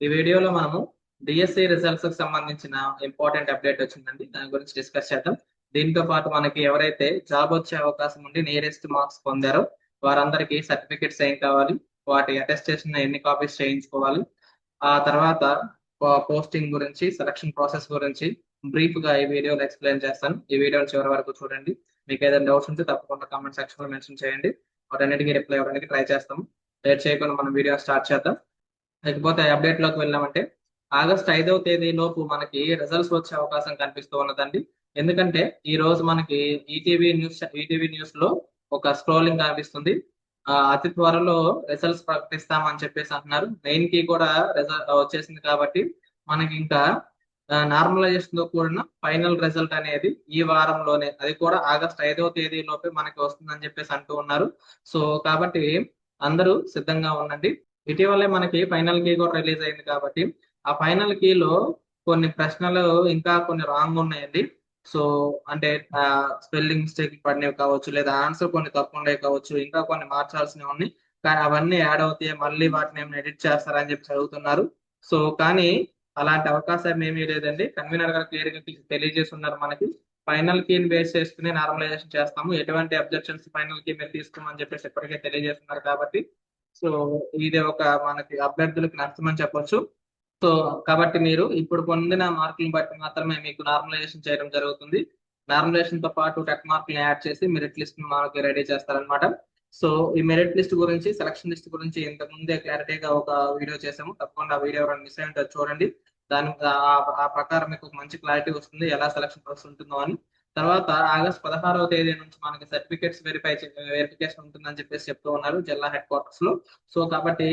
ఈ వీడియోలో మనము డిఎస్సి రిజల్ట్స్కి సంబంధించిన ఇంపార్టెంట్ అప్డేట్ వచ్చిందండి. దాని గురించి డిస్కస్ చేద్దాం. దీంతో పాటు మనకి ఎవరైతే జాబ్ వచ్చే అవకాశం ఉండి నియరెస్ట్ మార్క్స్ పొందారో వారందరికీ సర్టిఫికెట్స్ ఏం కావాలి వాటి అటెస్టేషన్ ఎన్ని కాపీస్ చేయించుకోవాలి ఆ తర్వాత పోస్టింగ్ గురించి సెలక్షన్ ప్రాసెస్ గురించి బ్రీఫ్గా ఈ వీడియోలో ఎక్స్ప్లెయిన్ చేస్తాను. ఈ వీడియో చివరి వరకు చూడండి. మీకు ఏదైనా డౌట్స్ ఉంటే తప్పకుండా కామెంట్ సెక్షన్లో మెన్షన్ చేయండి. వాటన్నిటికీ రిప్లై అవ్వడానికి ట్రై చేస్తాము. లేట్ చేయకుండా మనం వీడియో స్టార్ట్ చేద్దాం. లేకపోతే అప్డేట్లోకి వెళ్ళామంటే ఆగస్ట్ ఐదవ తేదీ లోపు మనకి రిజల్ట్స్ వచ్చే అవకాశం కనిపిస్తూ ఉన్నదండి. ఎందుకంటే ఈ రోజు మనకి ఈటీవీ న్యూస్ ఈటీవీ న్యూస్లో ఒక స్క్రోలింగ్ కనిపిస్తుంది. అతి త్వరలో రిజల్ట్స్ ప్రకటిస్తామని చెప్పేసి అంటున్నారు. మెయిన్కి కూడా రిజల్ట్ వచ్చేసింది కాబట్టి మనకి ఇంకా నార్మలైజేషన్తో కూడిన ఫైనల్ రిజల్ట్ అనేది ఈ వారంలోనే అది కూడా ఆగస్ట్ ఐదవ తేదీ లోపే మనకి వస్తుందని చెప్పేసి అంటూ ఉన్నారు. సో కాబట్టి అందరూ సిద్ధంగా ఉండండి. ఇటీవలే మనకి ఫైనల్ కీ కూడా రిలీజ్ అయింది కాబట్టి ఆ ఫైనల్ కీలో కొన్ని ప్రశ్నలు ఇంకా కొన్ని రాంగ్ ఉన్నాయండి. సో అంటే స్పెల్లింగ్ మిస్టేక్ పడినవి కావచ్చు లేదా ఆన్సర్ కొన్ని తప్పు ఉండేవి కావచ్చు ఇంకా కొన్ని మార్చాల్సినవి ఉన్నాయి. కానీ అవన్నీ యాడ్ అవుతాయి మళ్ళీ వాటిని ఏమైనా ఎడిట్ చేస్తారని చెప్పి చదువుతున్నారు. సో కానీ అలాంటి అవకాశం ఏమీ లేదండి. కన్వీనర్ గారు క్లియర్గా తెలియజేసి ఉన్నారు మనకి. ఫైనల్ కీని బేస్ చేసుకుని నార్మలైజేషన్ చేస్తాము. ఎటువంటి అబ్జెక్షన్స్ ఫైనల్ కీ మీరు తీసుకోమని చెప్పేసి ఇప్పటికే తెలియజేస్తున్నారు కాబట్టి సో ఇది ఒక మనకి అభ్యర్థులకు నష్టమని చెప్పొచ్చు. సో కాబట్టి మీరు ఇప్పుడు పొందిన మార్కులను బట్టి మాత్రమే మీకు నార్మలైజేషన్ చేయడం జరుగుతుంది. నార్మలైజేషన్తో పాటు టెక్ మార్కులను యాడ్ చేసి మెరిట్ లిస్ట్ మనకి రెడీ చేస్తారనమాట సో ఈ మెరిట్ లిస్ట్ గురించి సెలక్షన్ లిస్ట్ గురించి ఇంతకు ముందే క్లారిటీగా ఒక వీడియో చేసాము తప్పకుండా ఆ వీడియో ఎవరైనా మిస్ అయ్యి చూడండి. దాని ఆ ప్రకారం మీకు మంచి క్లారిటీ వస్తుంది. ఎలా సెలక్షన్ ప్రాసెస్ ఉంటుందో అని. తర్వాత ఆగస్ట్ పదహారవ తేదీ నుంచి మనకి సర్టిఫికేట్స్ వెరిఫై వెరిఫికేషన్ ఉంటుందని చెప్పేసి చెప్తూ ఉన్నారు జిల్లా హెడ్ క్వార్టర్స్లో. సో కాబట్టి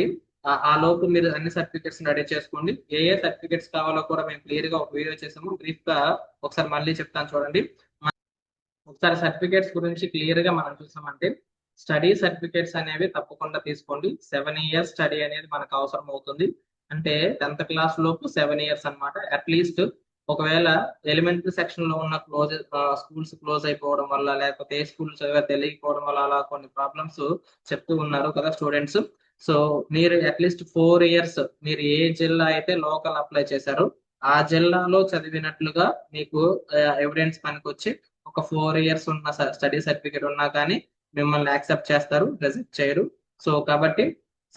ఆ లోపు మీరు అన్ని సర్టిఫికేట్స్ రెడీ చేసుకోండి. ఏ ఏ సర్టిఫికేట్స్ కావాలో కూడా మేము క్లియర్గా ఒక వీడియో చేసాము. బ్రీఫ్గా ఒకసారి మళ్ళీ చెప్తాను చూడండి. ఒకసారి సర్టిఫికేట్స్ గురించి క్లియర్గా మనం చూసామంటే స్టడీ సర్టిఫికేట్స్ అనేవి తప్పకుండా తీసుకోండి. సెవెన్ ఇయర్స్ స్టడీ అనేది మనకు అవసరం అవుతుంది అంటే టెన్త్ క్లాస్ లోపు సెవెన్ ఇయర్స్ అనమాట అట్లీస్ట్ ఒకవేళ ఎలిమెంటరీ సెక్షన్లో ఉన్న క్లోజ్ స్కూల్స్ క్లోజ్ అయిపోవడం వల్ల లేకపోతే ఏ చదివా తెలియకపోవడం వల్ల అలా కొన్ని ప్రాబ్లమ్స్ చెప్తూ ఉన్నారు కదా స్టూడెంట్స్ సో మీరు అట్లీస్ట్ ఫోర్ ఇయర్స్ మీరు ఏ జిల్లా అయితే లోకల్ అప్లై చేశారో ఆ జిల్లాలో చదివినట్లుగా మీకు ఎవిడెన్స్ పనికి వచ్చి ఒక ఫోర్ ఇయర్స్ ఉన్న స్టడీ సర్టిఫికేట్ ఉన్నా కానీ మిమ్మల్ని యాక్సెప్ట్ చేస్తారు రిజెక్ట్ చేయరు. సో కాబట్టి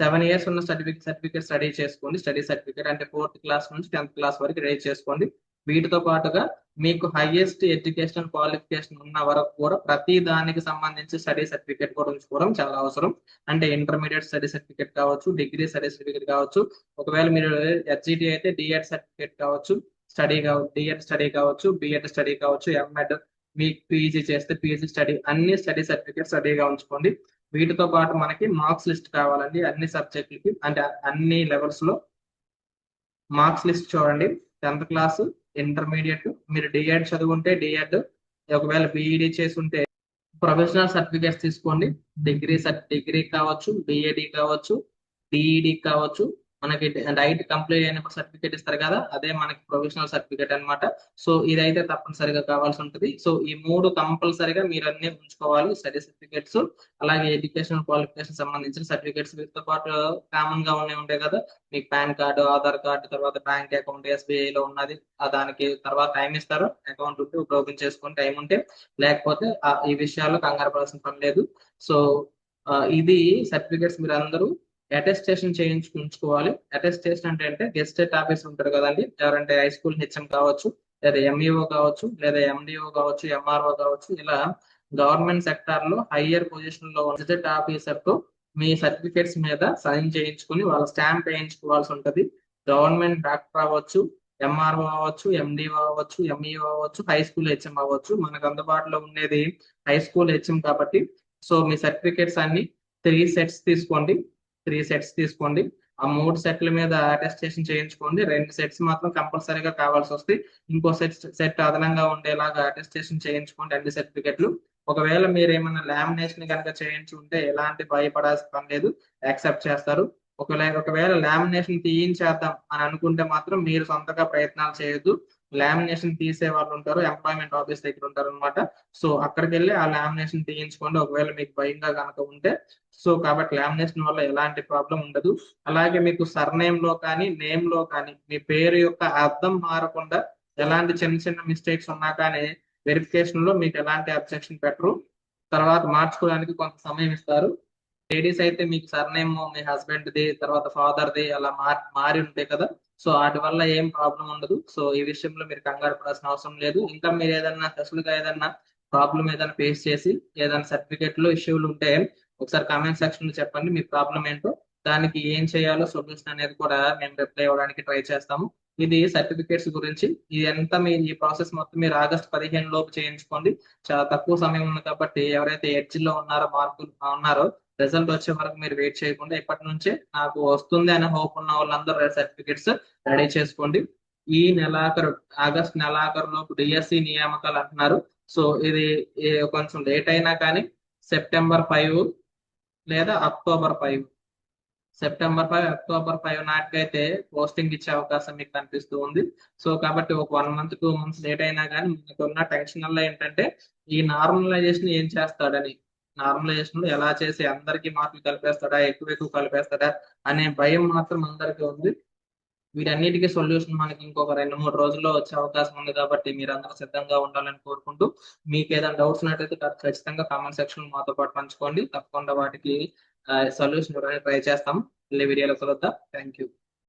సెవెన్ ఇయర్స్ ఉన్న సర్టిఫికేట్ సర్టిఫికేట్ స్టడీ చేసుకోండి. స్టడీ సర్టిఫికేట్ అంటే ఫోర్త్ క్లాస్ నుంచి టెన్త్ క్లాస్ వరకు రెడీ చేసుకోండి. వీటితో పాటుగా మీకు హైయెస్ట్ ఎడ్యుకేషన్ క్వాలిఫికేషన్ ఉన్న వరకు కూడా ప్రతి దానికి సంబంధించి స్టడీ సర్టిఫికేట్ కూడా ఉంచుకోవడం చాలా అవసరం. అంటే ఇంటర్మీడియట్ స్టడీ సర్టిఫికేట్ కావచ్చు డిగ్రీ స్టడీ సర్టిఫికేట్ కావచ్చు. ఒకవేళ మీరు హెచ్జిటి అయితే డిఎడ్ సర్టిఫికేట్ కావచ్చు స్టడీ కావచ్చు డిఎడ్ స్టడీ కావచ్చు బిఎడ్ స్టడీ కావచ్చు ఎంఎడ్ మీకు పీజీ చేస్తే పీజీ స్టడీ అన్ని స్టడీ సర్టిఫికేట్ స్టడీగా ఉంచుకోండి. వీటితో పాటు మనకి మార్క్స్ లిస్ట్ కావాలండి. అన్ని సబ్జెక్టులకి అంటే అన్ని లెవెల్స్లో మార్క్స్ లిస్ట్ చూడండి. టెన్త్ క్లాస్ ఇంటర్మీడియట్ మీరు డిఎడ్ చదువుంటే డిఎడ్ ఒకవేళ బీఈడి చేసి ఉంటే ప్రొఫెషనల్ సర్టిఫికేట్స్ తీసుకోండి. డిగ్రీ డిగ్రీ కావచ్చు బిఏడి కావచ్చు డిఈడి కావచ్చు మనకి డైట్ కంప్లీట్ అయినప్పుడు సర్టిఫికేట్ ఇస్తారు కదా అదే మనకి ప్రొఫెషనల్ సర్టిఫికేట్ అనమాట సో ఇదైతే తప్పనిసరిగా కావాల్సి ఉంటుంది. సో ఈ మూడు కంపల్సరిగా మీరు అన్ని ఉంచుకోవాలి. స్టడీ సర్టిఫికేట్స్ అలాగే ఎడ్యుకేషన్ క్వాలిఫికేషన్ సంబంధించిన సర్టిఫికేట్స్ వీటితో పాటు కామన్గా ఉన్నాయి ఉంటాయి కదా మీకు పాన్ కార్డు ఆధార్ కార్డు తర్వాత బ్యాంక్ అకౌంట్ ఎస్బీఐ లో ఉన్నది. దానికి తర్వాత టైం ఇస్తారు. అకౌంట్ ఉంటే ఓపెన్ చేసుకుని టైం ఉంటే లేకపోతే ఈ విషయాల్లో కంగారు పడాల్సిన పని లేదు. సో ఇది సర్టిఫికేట్స్ మీరు అందరూ అటెస్టేషన్ చేయించుకుంచుకోవాలి అటెస్టేషన్ అంటే అంటే గెస్టెడ్ ఆఫీస్ ఉంటారు కదండి. ఎవరంటే హై స్కూల్ హెచ్ఎం కావచ్చు లేదా ఎంఈఓ కావచ్చు లేదా ఎండిఓ కావచ్చు ఎంఆర్ఓ కావచ్చు ఇలా గవర్నమెంట్ సెక్టార్లో హయ్యర్ పొజిషన్లో గెస్టెట్ ఆఫీసర్తో మీ సర్టిఫికేట్స్ మీద సైన్ చేయించుకుని వాళ్ళ స్టాంప్ వేయించుకోవాల్సి ఉంటుంది. గవర్నమెంట్ డాక్టర్ అవ్వచ్చు ఎంఆర్ఓ అవ్వచ్చు ఎండిఓ అవ్వచ్చు ఎంఈఓ అవ్వచ్చు హై స్కూల్ హెచ్ఎం అవ్వచ్చు. మనకు అందుబాటులో ఉండేది హై స్కూల్ హెచ్ఎం కాబట్టి. సో మీ సర్టిఫికేట్స్ అన్ని త్రీ సెట్స్ తీసుకోండి. త్రీ సెట్స్ తీసుకోండి. ఆ మూడు సెట్ల మీద అటెస్టేషన్ చేయించుకోండి. రెండు సెట్స్ మాత్రం కంపల్సరీగా కావాల్సి వస్తాయి. ఇంకో సెట్ సెట్ అదనంగా ఉండేలాగా అటెస్టేషన్ చేయించుకోండి. అన్ని సర్టిఫికెట్లు ఒకవేళ మీరు ఏమైనా లామినేషన్ కనుక ఉంటే ఎలాంటి భయపడాల్సిన పని లేదు. యాక్సెప్ట్ చేస్తారు. ఒకవేళ ఒకవేళ లామినేషన్ తీయించేద్దాం అని అనుకుంటే మాత్రం మీరు సొంతగా ప్రయత్నాలు చేయొద్దు. లామినేషన్ తీసే వాళ్ళు ఉంటారు ఎంప్లాయ్మెంట్ ఆఫీస్ దగ్గర ఉంటారు అనమాట సో అక్కడికి వెళ్ళి ఆ లామినేషన్ తీయించుకోండి. ఒకవేళ మీకు భయంగా కనుక ఉంటే సో కాబట్టి లామినేషన్ వల్ల ఎలాంటి ప్రాబ్లం ఉండదు. అలాగే మీకు సర్నేమ్లో కానీ నేమ్లో కానీ మీ పేరు యొక్క అర్థం మారకుండా ఎలాంటి చిన్న చిన్న మిస్టేక్స్ ఉన్నా కానీ వెరిఫికేషన్లో మీకు ఎలాంటి అబ్జెక్షన్ పెట్టరు. తర్వాత మార్చుకోవడానికి కొంత సమయం ఇస్తారు. లేడీస్ అయితే మీకు సర్నేమ్ మీ హస్బెండ్ ది తర్వాత ఫాదర్ ది అలా మారి మారి ఉంటాయి కదా సో వాటి వల్ల ఏం ప్రాబ్లం ఉండదు. సో ఈ విషయంలో మీరు కంగారు పడాల్సిన అవసరం లేదు. ఇంకా మీరు ఏదన్నా స్పెషల్గా ఏదన్నా ప్రాబ్లం ఏదైనా ఫేస్ చేసి ఏదైనా సర్టిఫికేట్లో ఇష్యూలు ఉంటే ఒకసారి కామెంట్ సెక్షన్లో చెప్పండి. మీ ప్రాబ్లం ఏంటో దానికి ఏం చేయాలో సొల్యూషన్ అనేది కూడా మేము రిప్లై ఇవ్వడానికి ట్రై చేస్తాము. ఇది సర్టిఫికేట్స్ గురించి. ఇది ఎంత మీ ఈ ప్రాసెస్ మొత్తం మీరు ఆగస్ట్ పదిహేను లోపు చేయించుకోండి. చాలా తక్కువ సమయం ఉంది కాబట్టి ఎవరైతే ఎడ్జ్లో ఉన్నారో మార్కులు ఉన్నారో రిజల్ట్ వచ్చే వరకు మీరు వెయిట్ చేయకుండా ఇప్పటి నుంచే నాకు వస్తుంది అనే హోప్ ఉన్న వాళ్ళందరూ సర్టిఫికెట్స్ రెడీ చేసుకోండి. ఈ నెలాఖరు ఆగస్ట్ నెలాఖరు లోపు డిఎస్సి నియామకాలు అంటున్నారు. సో ఇది కొంచెం లేట్ అయినా కానీ సెప్టెంబర్ ఫైవ్ లేదా October five September five October five నాటికైతే posting ఇచ్చే అవకాశం మీకు కనిపిస్తూ ఉంది. సో కాబట్టి ఒక one month two months late అయినా కానీ మీకు ఉన్న టెన్షన్ వల్ల ఏంటంటే ఈ నార్మలైజేషన్ ఏం చేస్తాడని. నార్మలైజేషన్లో ఎలా చేసి అందరికీ మార్కులు కలిపేస్తాడా ఎక్కువ ఎక్కువ కలిపేస్తాడా అనే భయం మాత్రం అందరికీ ఉంది. వీటన్నిటికీ సొల్యూషన్ మనకి ఇంకొక రెండు మూడు రోజుల్లో వచ్చే అవకాశం ఉంది కాబట్టి మీరు అందరూ సిద్ధంగా ఉండాలని కోరుకుంటూ మీకు ఏదైనా డౌట్స్ ఉన్నట్టయితే ఖచ్చితంగా కామెంట్ సెక్షన్ మాతో పాటు పంచుకోండి. తప్పకుండా వాటికి సొల్యూషన్ ట్రై చేస్తాం. వీడియోలో కలుద్దాం. Thank you.